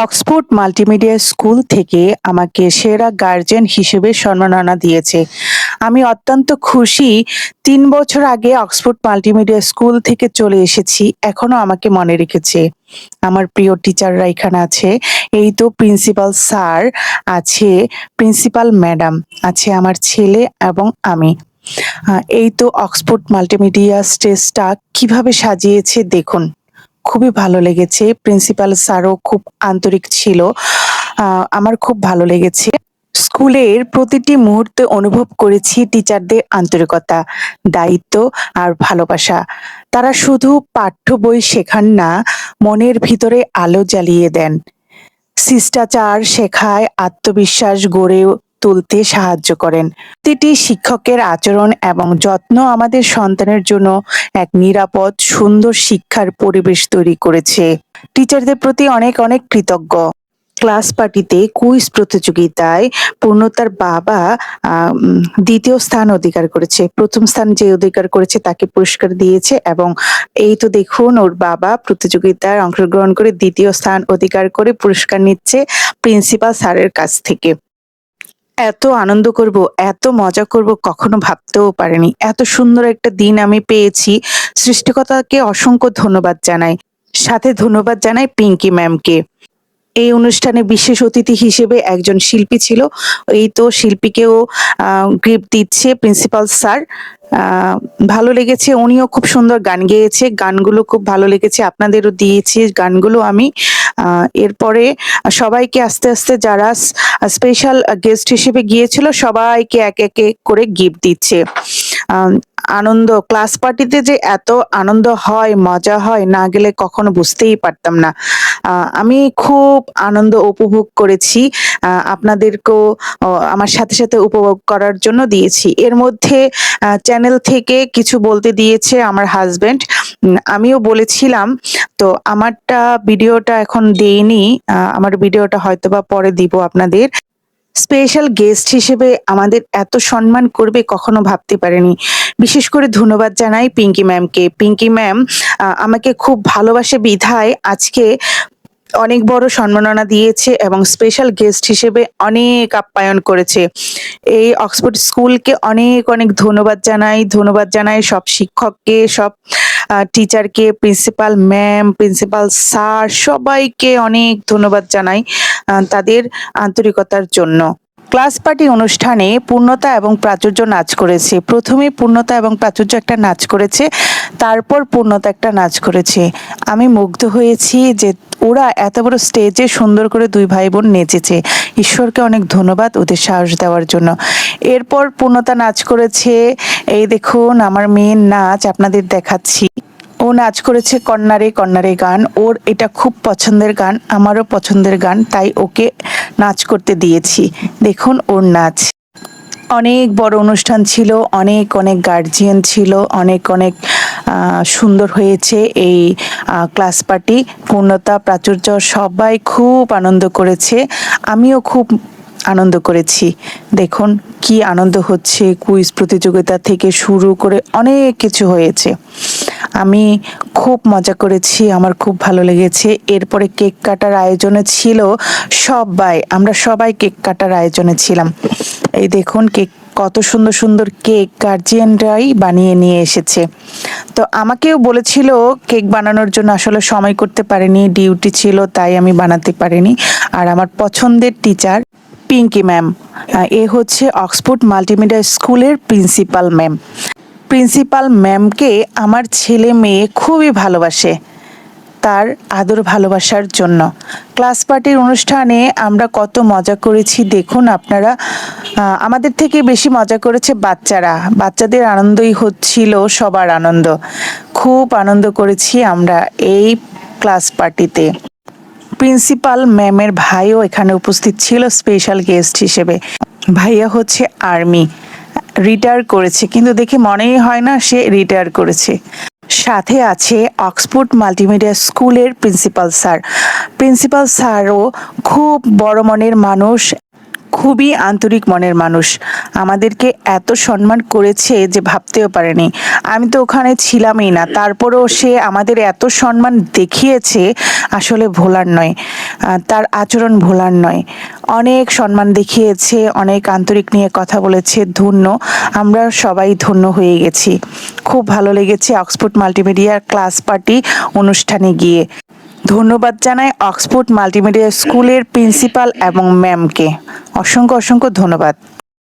Oxford multimedia school থেকে আমাকে সেরা গার্জেন হিসেবে সম্মাননা দিয়েছে। আমি অত্যন্ত খুশি। তিন বছর আগে অক্সফোর্ড মাল্টিমিডিয়া স্কুল থেকে চলে এসেছি, এখনও আমাকে মনে রেখেছে। আমার প্রিয় টিচাররা এখানে আছে। এই তো প্রিন্সিপাল স্যার, আছে প্রিন্সিপাল ম্যাডাম, আছে আমার ছেলে এবং আমি। এই তো অক্সফোর্ড মাল্টিমিডিয়া স্টেজটা কীভাবে সাজিয়েছে দেখুন। খুবই ভালো লেগেছে। প্রিন্সিপাল স্যারও খুব আন্তরিক ছিল। আমার খুব ভালো লেগেছে। স্কুলের প্রতিটি মুহূর্তে অনুভব করেছি টিচারদের আন্তরিকতা, দায়িত্ব আর ভালোবাসা। তারা শুধু পাঠ্য বই শেখান না, মনের ভিতরে আলো জ্বালিয়ে দেন। শিষ্টাচার শেখায়, আত্মবিশ্বাস গড়ে তুলতে সাহায্য করেন। প্রতিটি শিক্ষকের আচরণ এবং যত্ন আমাদের সন্তানের জন্য এক নিরাপদ, সুন্দর শিক্ষার পরিবেশ তৈরি করেছে। টিচারদের প্রতি অনেক অনেক কৃতজ্ঞ। ক্লাস পার্টিতে কুইজ প্রতিযোগিতায় পূর্ণতার বাবা দ্বিতীয় স্থান অধিকার করেছে। প্রথম স্থান যে অধিকার করেছে তাকে পুরস্কার দিয়েছে এবং এই তো দেখুন, ওর বাবা প্রতিযোগিতায় অংশগ্রহণ করে দ্বিতীয় স্থান অধিকার করে পুরস্কার নিচ্ছে প্রিন্সিপাল স্যারের কাছ থেকে। এত আনন্দ করব, এত মজা করব কখনো ভাবতেও পারিনি। এত সুন্দর একটা দিন আমি পেয়েছি। সৃষ্টিকতাকে অসংখ্য ধন্যবাদ জানাই। সাথে ধন্যবাদ জানাই পিঙ্কি ম্যামকে। এই অনুষ্ঠানে বিশেষ অতিথি হিসেবে একজন শিল্পী ছিল। এই তো শিল্পীকেও গ্রিপ দিচ্ছে প্রিন্সিপাল স্যার ভালো লেগেছে। উনিও খুব সুন্দর গান গেয়েছে। গানগুলো খুব ভালো লেগেছে। আপনাদেরও দিয়েছে। গানগুলো আমি এরপরে সবাইকে আস্তে আস্তে যারা স্পেশাল গেস্ট হিসেবে গিয়েছিল, সবাইকে এক একে করে গিফট দিচ্ছে। আনন্দ ক্লাস পার্টিতে যে এত আনন্দ হয়, মজা হয়, না গেলে কখনো বুঝতেই পারতাম না। আমি খুব আনন্দ উপভোগ করেছি। আপনাদেরকেও আমার সাথে সাথে উপভোগ করার জন্য দিয়েছি। এর মধ্যে চ্যানেল থেকে কিছু বলতে দিয়েছে আমার হাজবেন্ড আমিও বলেছিলাম, তো আমারটা ভিডিওটা এখন দেইনি আমার ভিডিওটা হয়তো বা পরে দিব আপনাদের। স্পেশাল গেস্ট হিসেবে আমাদের এত সম্মান করবে কখনো ভাবতে পারেনি। বিশেষ করে ধন্যবাদ জানাই পিঙ্কি ম্যামকে। পিঙ্কি ম্যাম আমাকে খুব ভালোবাসে বিধায় আজকে অনেক বড় সম্মাননা দিয়েছে এবং স্পেশাল গেস্ট হিসেবে অনেক আপ্যায়ন করেছে। এই অক্সফোর্ড স্কুলকে অনেক অনেক ধন্যবাদ জানাই ধন্যবাদ জানাই সব শিক্ষককে, সব টিচারকে প্রিন্সিপাল ম্যাম প্রিন্সিপাল স্যার সবাইকে অনেক ধন্যবাদ জানাই তাদের আন্তরিকতার জন্য। ক্লাস পার্টি অনুষ্ঠানে পূর্ণতা এবং প্রাচুর্য নাচ করেছে। প্রথমে পূর্ণতা এবং প্রাচুর্য একটা নাচ করেছে, তারপর পূর্ণতা একটা নাচ করেছে। আমি মুগ্ধ হয়েছি যে ওরা এত বড় স্টেজে সুন্দর করে দুই ভাই বোন নেচেছে। ঈশ্বরকে অনেক ধন্যবাদ ওদের সাহস দেওয়ার জন্য। এরপর পূর্ণতা নাচ করেছে। এই দেখুন, আমার মেয়ের নাচ আপনাদের দেখাচ্ছি। ও নাচ করেছে কন্যারে কন্যারে গান। ওর এটা খুব পছন্দের গান, আমারও পছন্দের গান, তাই ওকে নাচ করতে দিয়েছি। দেখুন ওর নাচ। অনেক বড় অনুষ্ঠান ছিল, অনেক অনেক গার্জিয়ান ছিল, অনেক অনেক সুন্দর হয়েছে এই ক্লাস পার্টি পূর্ণতা, প্রাচুর্য, সবাই খুব আনন্দ করেছে। আমিও খুব আনন্দ করেছি। দেখুন কি আনন্দ হচ্ছে কুইজ প্রতিযোগিতা থেকে শুরু করে অনেক কিছু হয়েছে। আমি খুব মজা করেছি, আমার খুব ভালো লেগেছে। এরপরে কেক কাটার আয়োজনে ছিল সবাই আমরা সবাই কেক কাটার আয়োজনে ছিলাম। এই দেখুন কেক, কত সুন্দর সুন্দর কেক গার্জিয়ানরাই বানিয়ে নিয়ে এসেছে। তো আমাকেও বলেছিল কেক বানানোর জন্য, আসলে সময় করতে পারিনি, ডিউটি ছিল, তাই আমি বানাতে পারিনি। আর আমার পছন্দের টিচার পিঙ্কি ম্যাম এ হচ্ছে অক্সফোর্ড মাল্টিমিডিয়া স্কুলের প্রিন্সিপাল ম্যাম। প্রিন্সিপাল ম্যামকে আমার ছেলে মেয়ে খুবই ভালোবাসে তার আদর ভালোবাসার জন্য। ক্লাস পার্টির অনুষ্ঠানে আমরা কত মজা করেছি, দেখুন আপনারা। আমাদের থেকে বেশি মজা করেছে বাচ্চারা। বাচ্চাদের আনন্দই হচ্ছিল সবার আনন্দ। খুব আনন্দ করেছি আমরা এই ক্লাস পার্টিতে। প্রিন্সিপাল ম্যামের ভাইও এখানে উপস্থিত ছিল, স্পেশাল গেস্ট হিসেবে। ভাইয়া হচ্ছে আর্মি। রিটায়ার করেছে, কিন্তু দেখে মনেই হয় না সে রিটায়ার করেছে। সাথে আছে অক্সফোর্ড মাল্টিমিডিয়া স্কুলের প্রিন্সিপাল স্যার। প্রিন্সিপাল স্যারও খুব বড় মনের মানুষ, খুবই আন্তরিক মনের মানুষ। আমাদেরকে এত সম্মান করেছে যে ভাবতেও পারেনি। আমি তো ওখানে ছিলামই না, তারপরেও সে আমাদের এত সম্মান দেখিয়েছে, আসলে ভোলার নয়। তার আচরণ ভোলার নয়। অনেক সম্মান দেখিয়েছে, অনেক আন্তরিক নিয়ে কথা বলেছে, ধন্য। আমরা সবাই ধন্য হয়ে গেছি। খুব ভালো লেগেছে অক্সফোর্ড মাল্টিমিডিয়ার ক্লাস পার্টি অনুষ্ঠানে গিয়ে। ধন্যবাদ জানাই অক্সফোর্ড মাল্টিমিডিয়া স্কুলের প্রিন্সিপাল এবং ম্যামকে। অসংখ্য অসংখ্য ধন্যবাদ।